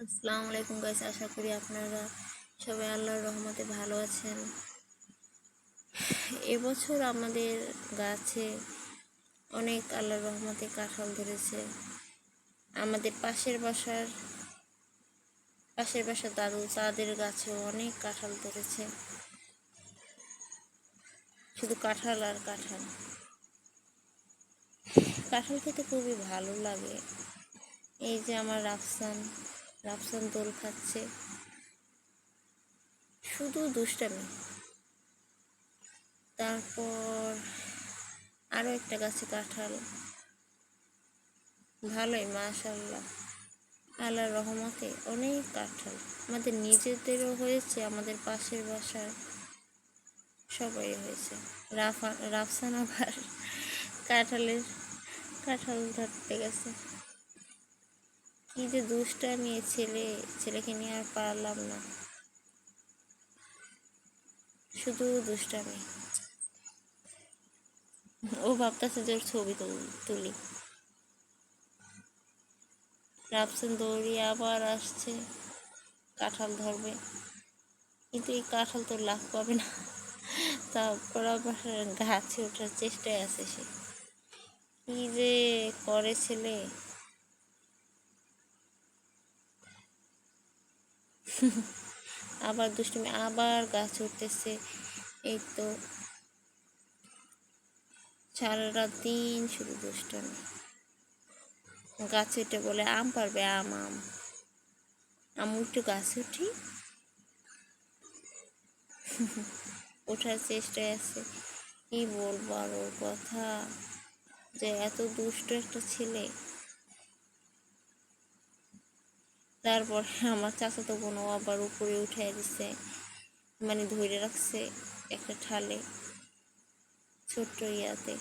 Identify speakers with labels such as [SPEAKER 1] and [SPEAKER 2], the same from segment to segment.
[SPEAKER 1] আসসালামু আলাইকুম গাইস আশা করি আপনারা সবাই আল্লাহর রহমতে ভালো আছেন। এবছর আমাদের গাছে অনেক আল্লাহর রহমতে কাঁঠাল ধরেছে। আমাদের পাশের বাসার পাশের বাসার দাদু তাদের গাছেও অনেক কাঁঠাল ধরেছে। শুধু কাঁঠাল আর কাঁঠাল। কাঁঠাল খেতে খুবই ভালো লাগে। এই যে আমার রাফসান রাফসান দোল খাচ্ছে। শুধু দুষ্টামি। তারপর আরও একটা গাছে কাঁঠাল। ভালোই মাশাল্লাহ আল্লাহ রহমতে অনেক কাঁঠাল। আমাদের নিজেদেরও হয়েছে, আমাদের পাশের বাসার সবাই হয়েছে। রাফা, রাফসান আবার কাঁঠালের, কাঁঠাল ধরতে গেছে। কি যে দুষ্টামি ছেলে, ছেলেকে নিয়ে আর পারলাম না। শুধু দুষ্টামি। ও ভাবতেছে যে ওর ছবি তুল- রাফসান দৌড়িয়ে আবার আসছে, কাঁঠাল ধরবে। কিন্তু এই কাঁঠাল তো লাভ পাবে না। তারপর আবার গাছে ওঠার চেষ্টায় আছে সে। কি যে করে ছেলে। আবার দুষ্টুমি আবার গাছ উঠতেছে। এই তো সারাটা দিন শুধু দুষ্টুমি। গাছ উঠে বলে, আম পারবে? আম আম। আম একটু গাছ উঠি। ওঠার চেষ্টায় আছে। কি বলব আর ওর কথা? যে এত দুষ্ট একটা ছেলে। তারপর আমার চাচাতো বোনও আবার উপরে উঠে দিছে মানে ধরে রাখছে একটা ঠালে, ছোট্ট ইয়াতে।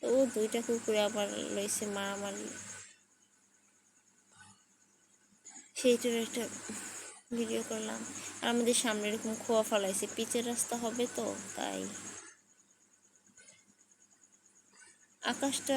[SPEAKER 1] তো ও দুইটা কুকুরে আবার লইছে মারামারি। সেইটার একটা ভিডিও করলাম। আর আমাদের সামনে এরকম খোয়া ফলাইছে, পিচের রাস্তা হবে তো, তাই। আকাশটা